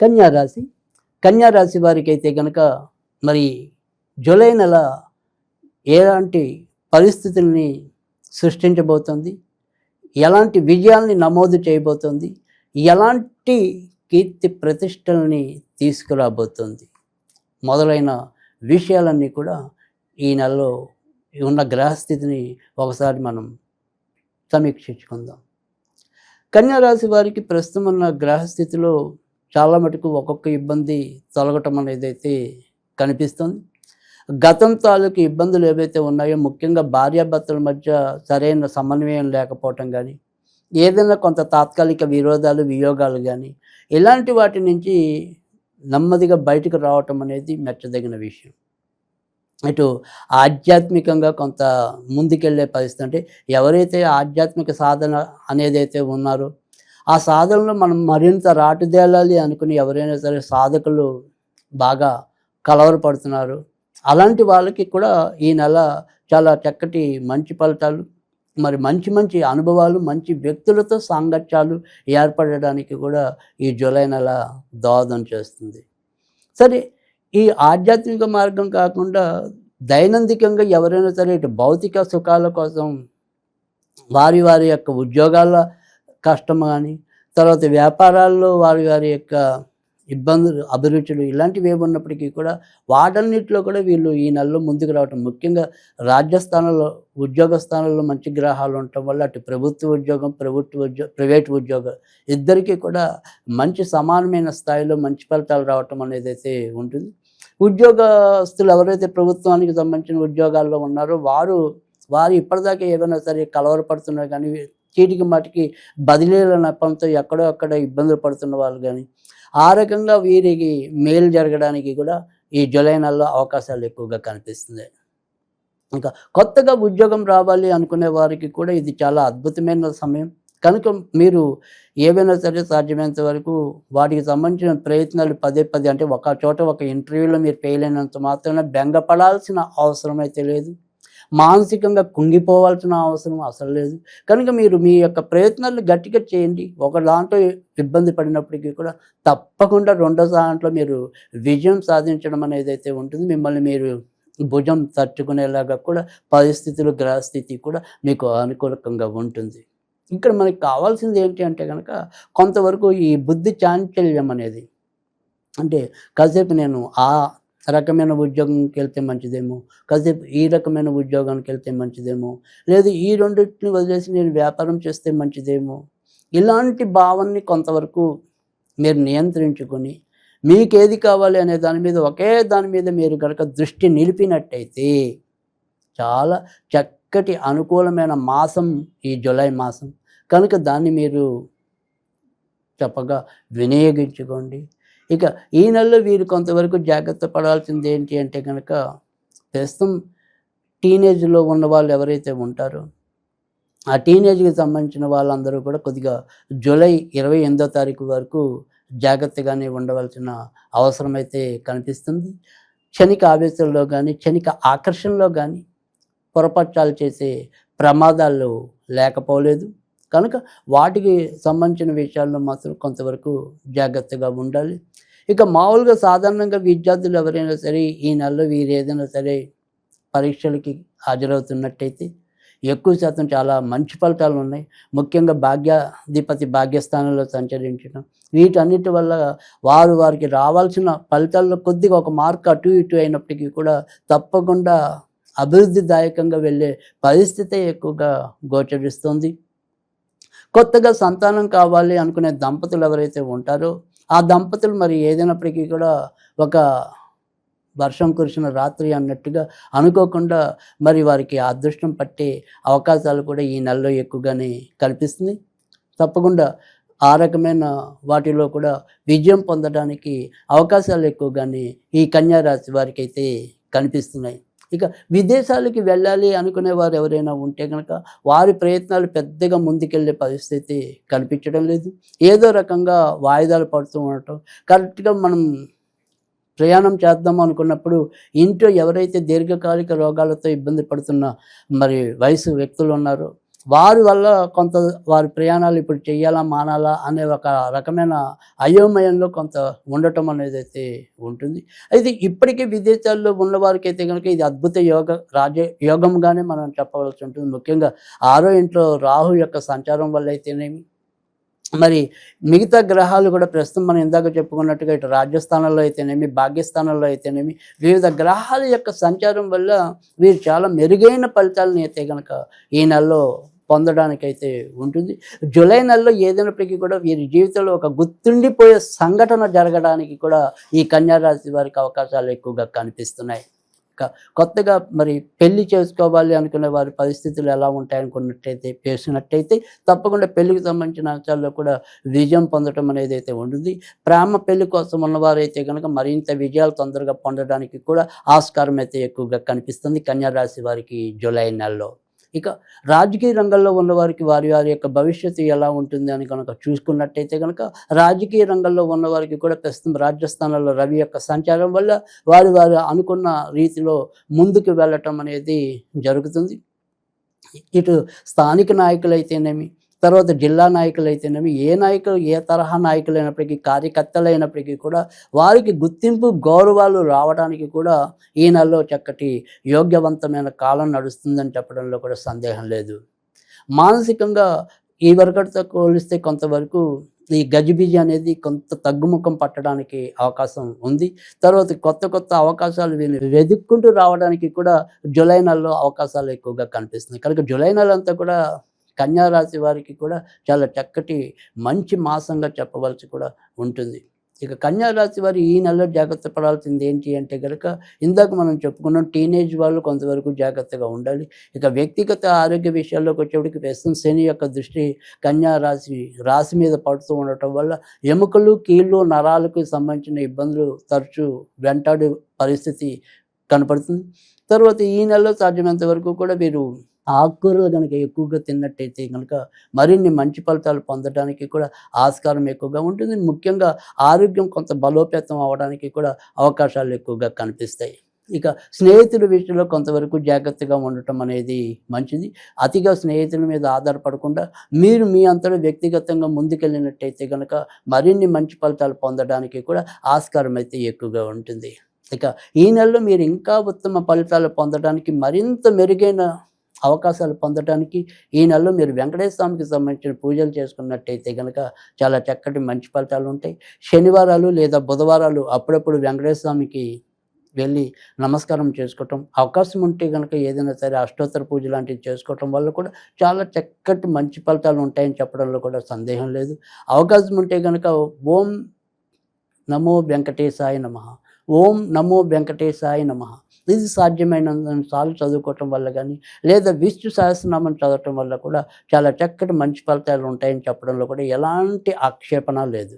కన్యా రాశి. కన్యా రాశి వారికి అయితే కనుక మరి జూలై నెల ఎలాంటి పరిస్థితుల్ని సృష్టించబోతోంది. ఎలాంటి విజయాల్ని నమోదు చేయబోతుంది. ఎలాంటి కీర్తి ప్రతిష్టల్ని తీసుకురాబోతోంది. మొదలైన విషయాలన్నీ కూడా ఈ నెలలో ఉన్న గ్రహస్థితిని ఒకసారి మనం సమీక్షించుకుందాం. కన్యారాశి వారికి ప్రస్తుతం ఉన్న గ్రహస్థితిలో చాలా మటుకు ఒక్కొక్క ఇబ్బంది తొలగటం అనేది అయితే కనిపిస్తుంది. గతం తాలూకు ఇబ్బందులు ఏవైతే ఉన్నాయో ముఖ్యంగా భార్యాభర్తల మధ్య సరైన సమన్వయం లేకపోవటం కానీ ఏదైనా కొంత తాత్కాలిక విరోధాలు వియోగాలు కానీ ఇలాంటి వాటి నుంచి నెమ్మదిగా బయటకు రావటం అనేది మెచ్చదగిన విషయం. ఇటు ఆధ్యాత్మికంగా కొంత ముందుకెళ్ళే పరిస్థితి అంటే ఎవరైతే ఆధ్యాత్మిక సాధన అనేది అయితే ఉన్నారో ఆ సాధనలో మనం మరింత రాటుదేలాలి అనుకుని ఎవరైనా సరే సాధకులు బాగా కలవరపడుతున్నారు. అలాంటి వాళ్ళకి కూడా ఈ నెల చాలా చక్కటి మంచి ఫలితాలు మరి మంచి మంచి అనుభవాలు మంచి వ్యక్తులతో సాంగత్యాలు ఏర్పడడానికి కూడా ఈ జూలై నెల దోహదం చేస్తుంది. సరే ఈ ఆధ్యాత్మిక మార్గం కాకుండా దైనందికంగా ఎవరైనా సరే ఇటు భౌతిక సుఖాల కోసం వారి వారి యొక్క ఉద్యోగాల కష్టం కానీ తర్వాత వ్యాపారాల్లో వారి వారి యొక్క ఇబ్బందులు అభిరుచులు ఇలాంటివి ఏమున్నప్పటికీ కూడా వాటన్నిటిలో కూడా వీళ్ళు ఈ నెలలో ముందుకు రావటం. ముఖ్యంగా రాజ్యస్థానంలో ఉద్యోగ స్థానంలో మంచి గ్రహాలు ఉండటం వల్ల అటు ప్రభుత్వ ఉద్యోగం ప్రభుత్వ ఉద్యోగ ప్రైవేట్ ఉద్యోగం ఇద్దరికీ కూడా మంచి సమానమైన స్థాయిలో మంచి ఫలితాలు రావటం అనేది అయితే ఉంటుంది. ఉద్యోగస్తులు ఎవరైతే ప్రభుత్వానికి సంబంధించిన ఉద్యోగాల్లో ఉన్నారో వారు వారు ఇప్పటిదాకా ఏమైనా సరే కలవరపడుతున్నారు కానీ చీటికి మాటికి బదిలీల నప్పంతో ఎక్కడో అక్కడ ఇబ్బందులు పడుతున్న వాళ్ళు కానీ ఆ రకంగా వీరికి మేలు జరగడానికి కూడా ఈ జూలై నెలలో అవకాశాలు ఎక్కువగా కనిపిస్తుంది. ఇంకా కొత్తగా ఉద్యోగం రావాలి అనుకునే వారికి కూడా ఇది చాలా అద్భుతమైన సమయం. కనుక మీరు ఏవైనా సరే సాధ్యమైనంత వరకు వాటికి సంబంధించిన ప్రయత్నాలు పదే పదే అంటే ఒక చోట ఒక ఇంటర్వ్యూలో మీరు ఫెయిల్ అయినంత మాత్రమే బెంగపడాల్సిన అవసరం అయితే లేదు. మానసికంగా కుంగిపోవాల్సిన అవసరం అసలు లేదు. కనుక మీరు మీ యొక్క ప్రయత్నాలు గట్టిగా చేయండి. ఒక దాంట్లో ఇబ్బంది పడినప్పటికీ కూడా తప్పకుండా రెండో దాంట్లో మీరు విజయం సాధించడం అనేది అయితే ఉంటుంది. మిమ్మల్ని మీరు భుజం తట్టుకునేలాగా కూడా పరిస్థితులు గ్రహస్థితి కూడా మీకు అనుకూలకంగా ఉంటుంది. ఇక్కడ మనకి కావాల్సింది ఏంటి అంటే కనుక కొంతవరకు ఈ బుద్ధి చాంచల్యం అనేది. అంటే కాసేపు నేను ఆ రకమైన ఉద్యోగంకి వెళ్తే మంచిదేమో? కాసేపు ఈ రకమైన ఉద్యోగానికి వెళ్తే మంచిదేమో? లేదు ఈ రెండింటిని వదిలేసి నేను వ్యాపారం చేస్తే మంచిదేమో? ఇలాంటి భావాన్ని కొంతవరకు మీరు నియంత్రించుకొని మీకేది కావాలి అనే దాని మీద ఒకే దాని మీద మీరు కనుక దృష్టి నిలిపినట్టయితే చాలా చక్కటి అనుకూలమైన మాసం ఈ జూలై మాసం. కనుక దాన్ని మీరు చెప్పగా వినియోగించుకోండి. ఇక ఈ నెలలో వీరు కొంతవరకు జాగ్రత్త పడాల్సింది ఏంటి అంటే కనుక ప్రస్తుతం టీనేజ్లో ఉన్న వాళ్ళు ఎవరైతే ఉంటారో ఆ టీనేజ్కి సంబంధించిన వాళ్ళందరూ కూడా కొద్దిగా జూలై ఇరవై ఎనిమిదో తారీఖు వరకు జాగ్రత్తగానే ఉండవలసిన అవసరం అయితే కనిపిస్తుంది. క్షణిక ఆవేశంలో కానీ క్షణిక ఆకర్షణలో కానీ పొరపక్షాలు చేసే ప్రమాదాలు లేకపోలేదు. కనుక వాటికి సంబంధించిన విషయాల్లో మాత్రం కొంతవరకు జాగ్రత్తగా ఉండాలి. ఇక మామూలుగా సాధారణంగా విద్యార్థులు ఎవరైనా సరే ఈ నెలలో వీరు ఏదైనా సరే పరీక్షలకి హాజరవుతున్నట్టయితే ఎక్కువ శాతం చాలా మంచి ఫలితాలు ఉన్నాయి. ముఖ్యంగా భాగ్యాధిపతి భాగ్యస్థానంలో సంచరించడం వీటన్నిటి వల్ల వారు వారికి రావాల్సిన ఫలితాల్లో కొద్దిగా ఒక మార్క్ అటు ఇటు అయినప్పటికీ కూడా తప్పకుండా అభివృద్ధిదాయకంగా వెళ్ళే పరిస్థితే ఎక్కువగా గోచరిస్తుంది. కొత్తగా సంతానం కావాలి అనుకునే దంపతులు ఎవరైతే ఉంటారో ఆ దంపతులు మరి ఏదైనప్పటికీ కూడా ఒక వర్షం కురిసిన రాత్రి అన్నట్టుగా అనుకోకుండా మరి వారికి అదృష్టం పట్టే అవకాశాలు కూడా ఈ నెలలో ఎక్కువగానే కనిపిస్తుంది తప్పకుండా ఆ రకమైన వాటిలో కూడా విజయం పొందడానికి అవకాశాలు ఎక్కువగానే ఈ కన్యా రాశి వారికి అయితే కనిపిస్తున్నాయి. ఇక విదేశాలకి వెళ్ళాలి అనుకునే వారు ఎవరైనా ఉంటే కనుక వారి ప్రయత్నాలు పెద్దగా ముందుకెళ్ళే పరిస్థితి కనిపించడం లేదు. ఏదో రకంగా వాయిదాలు పడుతూ ఉండటం. కరెక్ట్గా మనం ప్రయాణం చేద్దాం అనుకున్నప్పుడు ఇంట్లో ఎవరైతే దీర్ఘకాలిక రోగాలతో ఇబ్బంది పడుతున్న మరి వయసు వ్యక్తులు ఉన్నారో వారి వల్ల కొంత వారి ప్రయాణాలు ఇప్పుడు చేయాలా మానాలా అనే ఒక రకమైన అయోమయంలో కొంత ఉండటం అనేది అయితే ఉంటుంది. అయితే ఇప్పటికీ విదేశాల్లో ఉన్నవారికి అయితే కనుక ఇది అద్భుత యోగ రాజ యోగంగానే మనం చెప్పవలసి ఉంటుంది. ముఖ్యంగా ఆరో ఇంట్లో రాహు యొక్క సంచారం వల్ల అయితేనేమి? మరి మిగతా గ్రహాలు కూడా ప్రస్తుతం మనం ఇందాక చెప్పుకున్నట్టుగా ఇటు రాజస్థానంలో అయితేనేమి భాగ్యస్థానంలో అయితేనేమి వివిధ గ్రహాల యొక్క సంచారం వల్ల వీరు చాలా మెరుగైన ఫలితాలను అయితే కనుక ఈ నెలలో పొందడానికైతే ఉంటుంది. జూలై నెలలో ఏదైనప్పటికీ కూడా వీరి జీవితంలో ఒక గుర్తుండిపోయే సంఘటన జరగడానికి కూడా ఈ కన్యారాశి వారికి అవకాశాలు ఎక్కువగా కనిపిస్తున్నాయి. కొత్తగా మరి పెళ్ళి చేసుకోవాలి అనుకునే వారి పరిస్థితులు ఎలా ఉంటాయనుకున్నట్టయితే పేసినట్టయితే తప్పకుండా పెళ్ళికి సంబంధించిన అంశాల్లో కూడా విజయం పొందడం అనేది అయితే ఉంటుంది. ప్రేమ పెళ్ళి కోసం ఉన్నవారైతే కనుక మరింత విజయాలు తొందరగా పొందడానికి కూడా ఆస్కారం అయితే ఎక్కువగా కనిపిస్తుంది కన్యా రాశి వారికి జూలై నెలలో. ఇక రాజకీయ రంగంలో ఉన్నవారికి వారి వారి యొక్క భవిష్యత్తు ఎలా ఉంటుంది అని కనుక చూసుకున్నట్టయితే కనుక రాజకీయ రంగంలో ఉన్నవారికి కూడా ప్రస్తుతం రాజస్థానంలో రవి యొక్క సంచారం వల్ల వారు వారు అనుకున్న రీతిలో ముందుకు వెళ్ళటం అనేది జరుగుతుంది. ఇటు స్థానిక నాయకులైతేనేమి తర్వాత జిల్లా నాయకులు అయితేనేమి ఏ నాయకులు ఏ తరహా నాయకులు అయినప్పటికీ కార్యకర్తలు అయినప్పటికీ కూడా వారికి గుర్తింపు గౌరవాలు రావడానికి కూడా ఈ నెలలో చక్కటి యోగ్యవంతమైన కాలం నడుస్తుందని చెప్పడంలో కూడా సందేహం లేదు. మానసికంగా ఈ వరకటితో పోలిస్తే కొంతవరకు ఈ గజిబిజి అనేది కొంత తగ్గుముఖం పట్టడానికి అవకాశం ఉంది. తర్వాత కొత్త కొత్త అవకాశాలు వీళ్ళు వెతుక్కుంటూ రావడానికి కూడా జూలై నెలలో అవకాశాలు ఎక్కువగా కనిపిస్తున్నాయి. కనుక జూలై నెల అంతా కూడా కన్యా రాశి వారికి కూడా చాలా చక్కటి మంచి మాసంగా చెప్పవలసి కూడా ఉంటుంది. ఇక కన్యారాశి వారు ఈ నెలలో జాగ్రత్త పడాల్సింది ఏంటి అంటే కనుక ఇందాక మనం చెప్పుకున్నాం టీనేజ్ వాళ్ళు కొంతవరకు జాగ్రత్తగా ఉండాలి. ఇక వ్యక్తిగత ఆరోగ్య విషయాల్లోకి వచ్చేప్పటికి ప్రస్తుతం శని యొక్క దృష్టి కన్యారాశి రాశి రాశి మీద పడుతూ ఉండటం వల్ల ఎముకలు కీళ్ళు నరాలకు సంబంధించిన ఇబ్బందులు తరచూ వెంటాడే పరిస్థితి కనపడుతుంది. తర్వాత ఈ నెలలో సాధ్యమైనంత వరకు కూడా వీరు ఆకుకూరలు కనుక ఎక్కువగా తిన్నట్టయితే కనుక మరిన్ని మంచి ఫలితాలు పొందడానికి కూడా ఆస్కారం ఎక్కువగా ఉంటుంది. ముఖ్యంగా ఆరోగ్యం కొంత బలోపేతం అవ్వడానికి కూడా అవకాశాలు ఎక్కువగా కనిపిస్తాయి. ఇక స్నేహితుల విషయంలో కొంతవరకు జాగ్రత్తగా ఉండటం అనేది మంచిది. అతిగా స్నేహితుల మీద ఆధారపడకుండా మీరు మీ అంతలో వ్యక్తిగతంగా ముందుకెళ్ళినట్టయితే కనుక మరిన్ని మంచి ఫలితాలు పొందడానికి కూడా ఆస్కారం అయితే ఎక్కువగా ఉంటుంది. ఇక ఈ నెలలో మీరు ఇంకా ఉత్తమ ఫలితాలు పొందడానికి మరింత మెరుగైన అవకాశాలు పొందడానికి ఈ నెలలో మీరు వెంకటేశ్వర స్వామికి సంబంధించిన పూజలు చేసుకున్నట్టయితే కనుక చాలా చక్కటి మంచి ఫలితాలు ఉంటాయి. శనివారాలు లేదా బుధవారాలు అప్పుడప్పుడు వెంకటేశ్వర స్వామికి వెళ్ళి నమస్కారం చేసుకోవటం అవకాశం ఉంటే కనుక ఏదైనా సరే అష్టోత్తర పూజ లాంటివి చేసుకోవటం వల్ల కూడా చాలా చక్కటి మంచి ఫలితాలు ఉంటాయని చెప్పడంలో కూడా సందేహం లేదు. అవకాశం ఉంటే కనుక ఓం నమో వెంకటేశాయ నమ. ఓం నమో వెంకటేశాయ నమ. ఇది సాధ్యమైనంత సార్లు చదువుకోవటం వల్ల కానీ లేదా విష్ణు సహస్రనామం చదవటం వల్ల కూడా చాలా చక్కటి మంచి ఫలితాలు ఉంటాయని చెప్పడంలో కూడా ఎలాంటి ఆక్షేపణ లేదు.